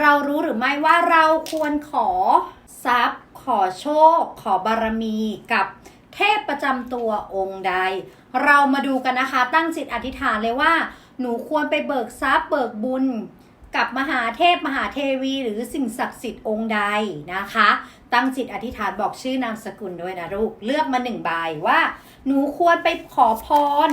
เรารู้หรือไม่ว่าเราควรขอทรัพย์ ขอโชค ขอบารมีกับเทพประจำตัวองค์ใด เรามาดูกันนะคะ ตั้งจิตอธิษฐานเลยว่า หนูควรไปเบิกทรัพย์เบิกบุญ กับมหาเทพมหาเทวี หรือสิ่งศักดิ์สิทธิ์องค์ใดนะคะ ตั้งจิตอธิษฐานบอกชื่อนามสกุลด้วยนะลูก เลือกมาหนึ่งใบว่า หนูควรไปขอพร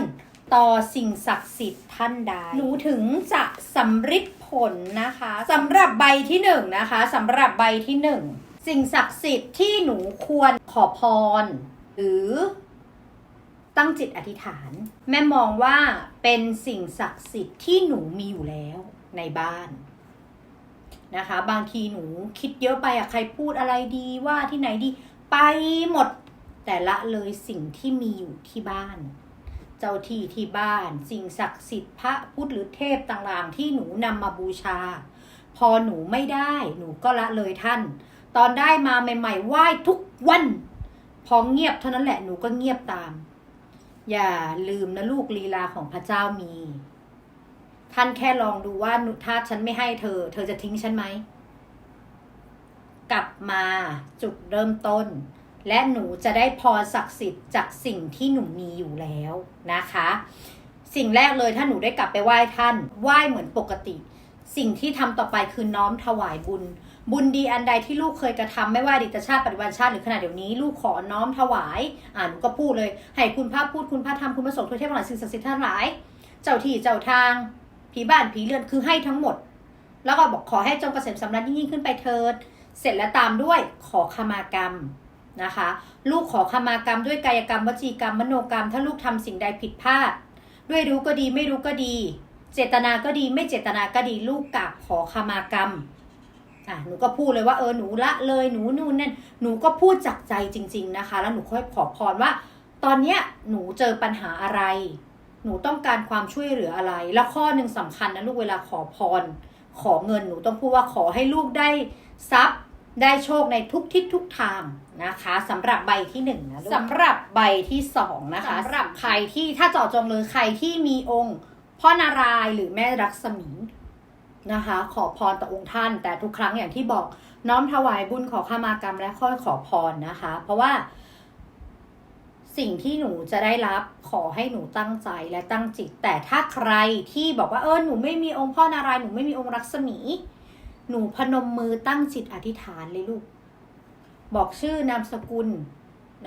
ต่อสิ่งศักดิ์สิทธิ์ท่านใดหนูถึงจะสำฤทธิ์ผลนะคะสำหรับใบที่หนึ่งนะคะสำหรับใบที่หนึ่งสิ่งศักดิ์สิทธิ์ที่หนูควรขอพร หรือตั้งจิตอธิษฐาน แม่มองว่าเป็นสิ่งศักดิ์สิทธิ์ที่หนูมีอยู่แล้วในบ้านนะคะ บางทีหนูคิดเยอะไปอะใครพูดอะไรดีว่าที่ไหนดี ไปหมดแต่ละเลยสิ่งที่มีอยู่ที่บ้าน เจ้าที่ที่บ้าน สิ่งศักดิ์สิทธิ์พระพุทธหรือเทพต่างๆ ที่หนูนำมาบูชา พอหนูไม่ได้หนูก็ละเลยท่าน ตอนได้มาใหม่ๆไหว้ทุกวัน พอเงียบเท่านั้นแหละหนูก็เงียบตาม อย่าลืมนะลูกลีลาของพระเจ้ามี ท่านแค่ลองดูว่าถ้าฉันไม่ให้เธอ เธอจะทิ้งฉันไหมกลับมาจุดเริ่มต้น และหนูจะได้พรศักดิ์สิทธิ์จากสิ่งที่หนูมีอยู่แล้วนะคะ สิ่งแรกเลยถ้าหนูได้กลับไปไหว้ท่านไหว้เหมือนปกติ สิ่งที่ทำต่อไปคือน้อมถวายบุญ บุญดีอันใดที่ลูกเคยกระทำไม่ว่าดีตชาติปัจจุบันชาติหรือขณะเดี๋ยวนี้ ลูกขอน้อมถวายอ่าหนูก็พูดเลย ให้คุณพระพูดคุณพระธรรมคุณพระสงฆ์ทุกเทพทั้งหลายสิ่งศักดิ์สิทธิ์ทั้งหลาย เจ้าที่เจ้าทาง ผีบ้านผีเรือนคือให้ทั้งหมด แล้วก็บอกขอให้จงเกษมสำราญยิ่งขึ้นไปเถิดเสร็จแล้วตามด้วยขอขมากรรม นะคะ ลูกขอขมากรรมด้วยกายกรรมวจีกรรมมโนกรรม ถ้าลูกทำสิ่งใดผิดพลาด ด้วยรู้ก็ดีไม่รู้ก็ดี เจตนาก็ดีไม่เจตนาก็ดีลูกกราบขอขมากรรมอะหนูก็พูดเลยว่าเออหนูละเลยหนูนู่นนั่นหนูก็พูดจากใจจริง ๆนะคะ แล้วหนูค่อยขอพรว่า ตอนเนี้ยหนูเจอปัญหาอะไร หนูต้องการความช่วยเหลืออะไร แล้วข้อหนึ่งสำคัญนะลูกเวลาขอพร ขอเงินหนูต้องพูดว่าขอให้ลูกได้ทรัพย์ ได้โชคในทุกทิศทุกทางนะคะสำหรับใบที่หนึ่งนะลูกสำหรับใบที่สองนะคะสำหรับใครที่ถ้าเจาะจงเลยใครที่มีองค์พ่อนารายณ์หรือแม่รักษมีนะคะ ขอพรต่อองค์ท่าน แต่ทุกครั้งอย่างที่บอกน้อมถวายบุญขอขมากรรมและค่อยขอพรนะคะ เพราะว่าสิ่งที่หนูจะได้รับขอให้หนูตั้งใจและตั้งจิต แต่ถ้าใครที่บอกว่าเออหนูไม่มีองค์พ่อนารายณ์หนูไม่มีองค์รักษมี หนูพนมมือตั้งจิตอธิษฐานเลยลูก บอกชื่อนามสกุล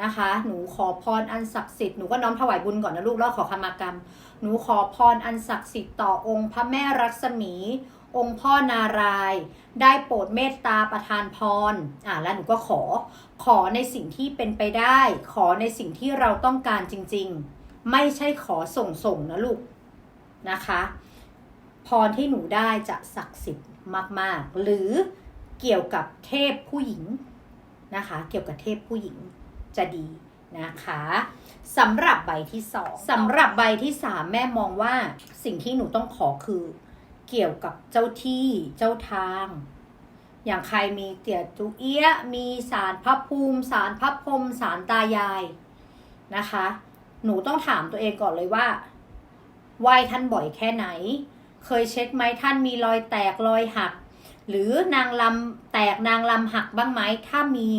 นะคะ หนูขอพรอันศักดิ์สิทธิ์ หนูก็น้อมถวายบุญก่อนนะลูก แล้วขอขมากรรม หนูขอพรอันศักดิ์สิทธิ์ต่อองค์พระแม่รักษมี องค์พ่อนาราย ได้โปรดเมตตาประทานพร อ่าแล้วหนูก็ขอ ขอในสิ่งที่เป็นไปได้ ขอในสิ่งที่เราต้องการจริง ๆ ไม่ใช่ขอส่งส่งๆนะลูกนะคะ พรที่หนูได้จะศักดิ์สิทธิ์ มาก ๆ หรือเกี่ยวกับเทพผู้หญิงนะคะ เกี่ยวกับเทพผู้หญิงจะดีนะคะสำหรับใบที่สองสำหรับใบที่สามแม่มองว่าสิ่งที่หนูต้องขอคือ เกี่ยวกับเจ้าที่เจ้าทาง อย่างใครมีเตี่ยจุเอี้ยะมีสารพระภูมิ สารพระพรมสารตายายนะคะ หนูต้องถามตัวเองก่อนเลยว่าไหว้ท่านบ่อยแค่ไหน เคยเช็คไหมท่านมีรอยแตกรอยหัก หรือนางลำแตกนางลำหักบ้างไหมถ้ามี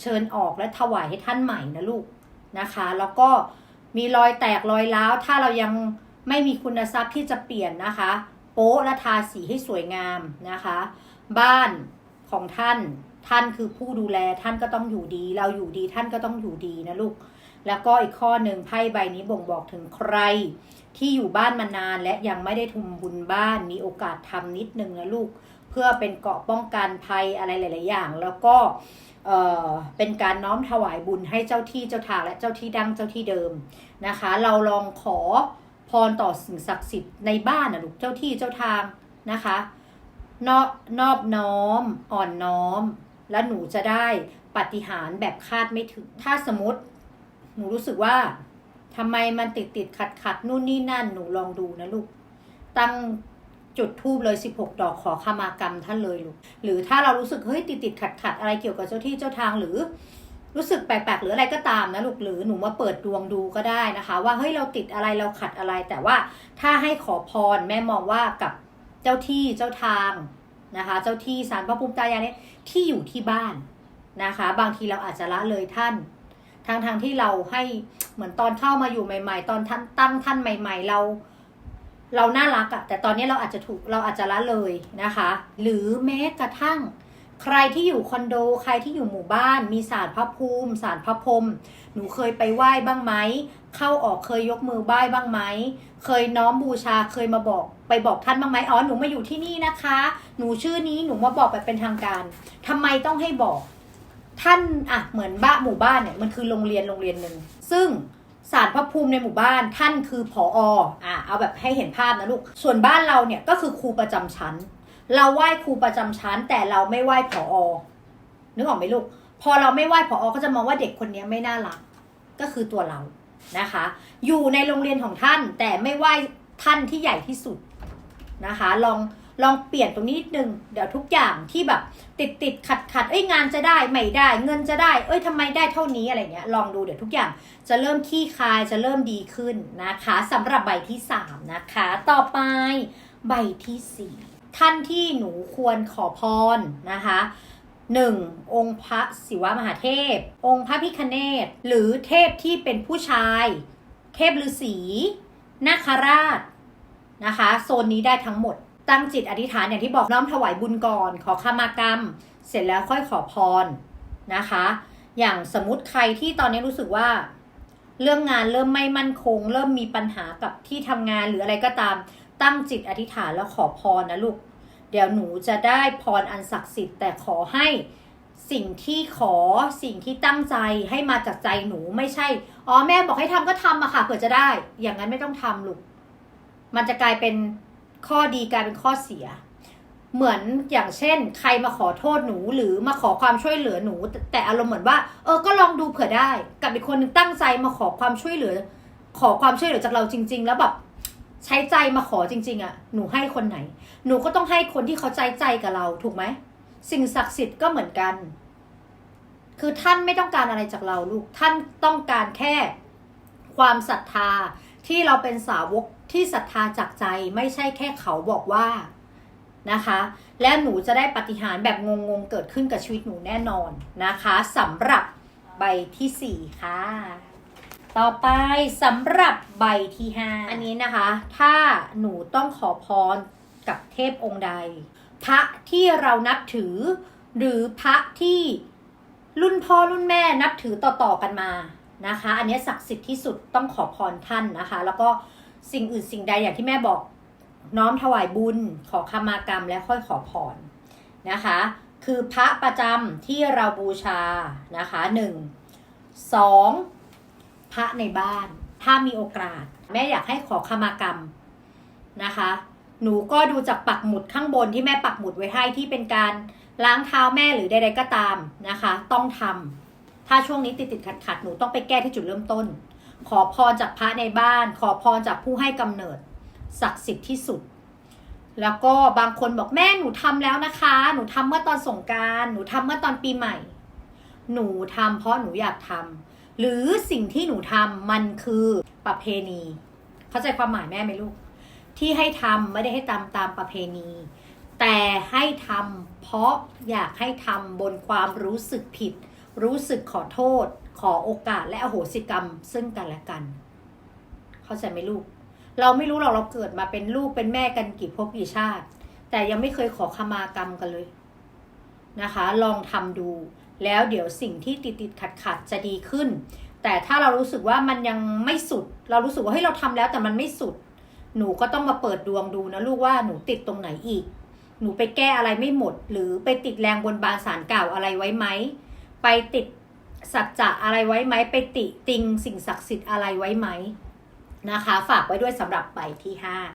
เชิญออกและถวายให้ท่านใหม่นะลูกนะคะ แล้วก็มีรอยแตกรอยร้าวถ้าเรายังไม่มีคุณทรัพย์ที่จะเปลี่ยนนะคะ โป๊ะและทาสีให้สวยงามนะคะ บ้านของท่านท่านคือผู้ดูแลท่านก็ต้องอยู่ดี เราอยู่ดีท่านก็ต้องอยู่ดีนะลูก แล้วก็อีกข้อหนึ่งไพ่ใบนี้บ่งบอกถึงใคร ที่อยู่บ้านมานานและยังไม่ได้ทุมบุญบ้านมีโอกาสทำนิดนึงนะลูก เพื่อเป็นเกราะป้องกันภัยอะไรหลาย ๆ อย่าง แล้วก็เเป็นการน้อมถวายบุญให้เจ้าที่เจ้าทางและเจ้าที่ดั้งเจ้าที่เดิมนะคะ เราลองขอพรต่อสิ่งศักดิ์สิทธิ์ในบ้านนะลูกเจ้าที่เจ้าทางนะคะนอบนอบน้อมอ่อนน้อม และหนูจะได้ปฏิหารแบบคาดไม่ถึง ถ้าสมมติ นูรู้สึกว่าทำไมมันติดติดขัดขัดนู่นนี่นั่นหนูลองดูนะลูก ตั้งจุดทูบเลย 16 ดอกขอขมากรรมท่านเลยลูก หรือถ้าเรารู้สึกเฮ้ยติดติดขัดขัดอะไรเกี่ยวกับเจ้าที่เจ้าทางหรือ รู้สึกแปลกๆหรืออะไรก็ตามนะลูกหรือหนูมาเปิดดวงดูก็ได้นะคะ ว่าเฮ้ยเราติดอะไรเราขัดอะไร แต่ว่าถ้าให้ขอพรแม่มองว่ากับเจ้าที่เจ้าทางนะคะ เจ้าที่สารพระภูมิตายายเนี่ยที่อยู่ที่บ้านนะคะ บางทีเราอาจจะละเลยท่าน ทางทางที่เราให้เหมือนตอนเข้ามาอยู่ใหม่ ๆ ตอนท่านตั้งท่านใหม่ ๆ เรา เราน่ารักอะแต่ตอนนี้เราอาจจะถูกเราอาจจะละเลยนะคะ หรือแม้กระทั่งใครที่อยู่คอนโด ใครที่อยู่หมู่บ้าน มีสารพระภูมิสารพระพรมหนูเคยไปไหว้บ้างไหมเข้าออกเคยยกมือไหว้บ้างไหมเคยน้อมบูชาเคยมาบอก ไปบอกท่านบ้างไหมอ๋อหนูมาอยู่ที่นี่นะคะ หนูชื่อนี้หนูมาบอกแบบเป็นทางการทำไมต้องให้บอก ท่านอะเหมือนบ้านหมู่บ้านเนี่ยมันคือโรงเรียนโรงเรียนหนึ่งซึ่งสารพระภูมิในหมู่บ้านท่านคือผออะเอาแบบให้เห็นภาพนะลูก ส่วนบ้านเราเนี่ยก็คือครูประจำชั้น เราไหว้ครูประจำชั้น แต่เราไม่ไหว้ผอนึกออกไหมลูก พอเราไม่ไหว้ผอก็จะมองว่าเด็กคนนี้ไม่น่ารักก็คือตัวเรานะคะ อยู่ในโรงเรียนของท่านแต่ไม่ไหว้ท่านที่ใหญ่ที่สุดนะคะ ลอง ลองเปลี่ยนตรงนี้นิดนึงเดี๋ยวทุกอย่างที่แบบ ติดติดขัดขัดเอ้ยงานจะได้ไม่ได้ เงินจะได้ เอ้ยทำไมได้เท่านี้อะไรเงี้ยลองดูเดี๋ยวทุกอย่างจะเริ่มขี้คายจะเริ่มดีขึ้นนะคะสำหรับใบที่สามนะคะต่อไปใบที่สี่ท่านที่หนูควรขอพรนะคะหนึ่งองค์พระศิวมหาเทพ องค์พระพิคเนตหรือเทพที่เป็นผู้ชาย เทพฤาษีนาคราชนะคะ โซนนี้ได้ทั้งหมด ตั้งจิตอธิษฐานอย่างที่บอกน้อมถวายบุญก่อน ขอขมากรรม เสร็จแล้วค่อยขอพรนะคะ อย่างสมมติใครที่ตอนนี้รู้สึกว่า เรื่องงานเริ่มไม่มั่นคง เริ่มมีปัญหากับที่ทำงานหรืออะไรก็ตามตั้งจิตอธิษฐานแล้วขอพรนะลูก เดี๋ยวหนูจะได้พรอันศักดิ์สิทธิ์แต่ขอให้สิ่งที่ขอสิ่งที่ตั้งใจให้มาจากใจหนูไม่ใช่ อ๋อแม่บอกให้ทำก็ทำอะค่ะเผื่อจะได้ อย่างนั้นไม่ต้องทำลูก มันจะกลายเป็น ข้อดีกลายเป็นข้อเสีย เหมือนอย่างเช่น ใครมาขอโทษหนูหรือมาขอความช่วยเหลือหนู แต่อารมณ์เหมือนว่า เออก็ลองดูเผื่อได้ กับอีกคนหนึงตั้งใจมาขอความช่วยเหลือ ขอความช่วยเหลือจากเราจริง ๆ แล้วแบบใช้ใจมาขอจริง ๆอะหนูให้คนไหน หนูก็ต้องให้คนที่เขาใจใจกับเราถูกไหมสิ่งศักดิ์สิทธิ์ก็เหมือนกัน คือท่านไม่ต้องการอะไรจากเราลูกท่านต้องการแค่ความศรัทธา ที่เราเป็นสาวกที่ศรัทธาจากใจไม่ใช่แค่เขาบอกว่านะคะ และหนูจะได้ปฏิหารแบบงงๆ เกิดขึ้นกับชีวิตหนูแน่นอนนะคะสำหรับใบที่สี่ค่ะ ต่อไปสำหรับใบที่ห้าอันนี้นะคะ ถ้าหนูต้องขอพรกับเทพองค์ใด พระที่เรานับถือ หรือพระที่รุ่นพ่อรุ่นแม่นับถือต่อๆกันมา นะคะ อันนี้ศักดิ์สิทธิ์ที่สุดต้องขอพรท่านนะคะ แล้วก็สิ่งอื่นสิ่งใดอย่างที่แม่บอกน้อมถวายบุญ ขอขมากรรมและค่อยขอพรนะคะ คือพระประจำที่เราบูชานะคะหนึ่งสองพระในบ้าน ถ้ามีโอกาส แม่อยากให้ขอขมากรรมนะคะ หนูก็ดูจากปักหมุดข้างบนที่แม่ปักหมุดไว้ให้ที่เป็นการล้างเท้าแม่หรือใดๆก็ตามนะคะ ต้องทำ ถ้าช่วงนี้ติดติดขัดขัดหนูต้องไปแก้ที่จุดเริ่มต้น ขอพรจากพระในบ้าน ขอพรจากผู้ให้กำเนิดศักดิ์สิทธิ์ที่สุด แล้วก็บางคนบอกแม่หนูทำแล้วนะคะ หนูทำเมื่อตอนสงการหนูทำเมื่อตอนปีใหม่ หนูทำเพราะหนูอยากทำหรือสิ่งที่หนูทำมันคือประเพณี เข้าใจความหมายแม่ไหมลูก ที่ให้ทำไม่ได้ให้ตามตามประเพณี แต่ให้ทำเพราะอยากให้ทำบนความรู้สึกผิด รู้สึกขอโทษ ขอโอกาสและอโหสิกรรม ซึ่งกันและกัน เข้าใจไหมลูก เราไม่รู้หรอกเราเกิดมาเป็นลูกเป็นแม่กันกี่ภพกี่ชาติ แต่ยังไม่เคยขอขมากรรมกันเลยนะคะ ลองทำดู แล้วเดี๋ยวสิ่งที่ติดติดขัดขัดจะดีขึ้น แต่ถ้าเรารู้สึกว่ามันยังไม่สุด เรารู้สึกว่าเฮ้ยเราทำแล้วแต่มันไม่สุด หนูก็ต้องมาเปิดดวงดูนะลูกว่าหนูติดตรงไหนอีกหนูไปแก้อะไรไม่หมด หรือไปติดแรงบนบานสารเก่าอะไรไว้ไหม ไปติดสัจจะอะไรไว้ไหมไปติติงสิ่งศักดิ์สิทธิ์อะไรไว้ไหมนะคะ ฝากไว้ด้วยสำหรับใบที่ห้า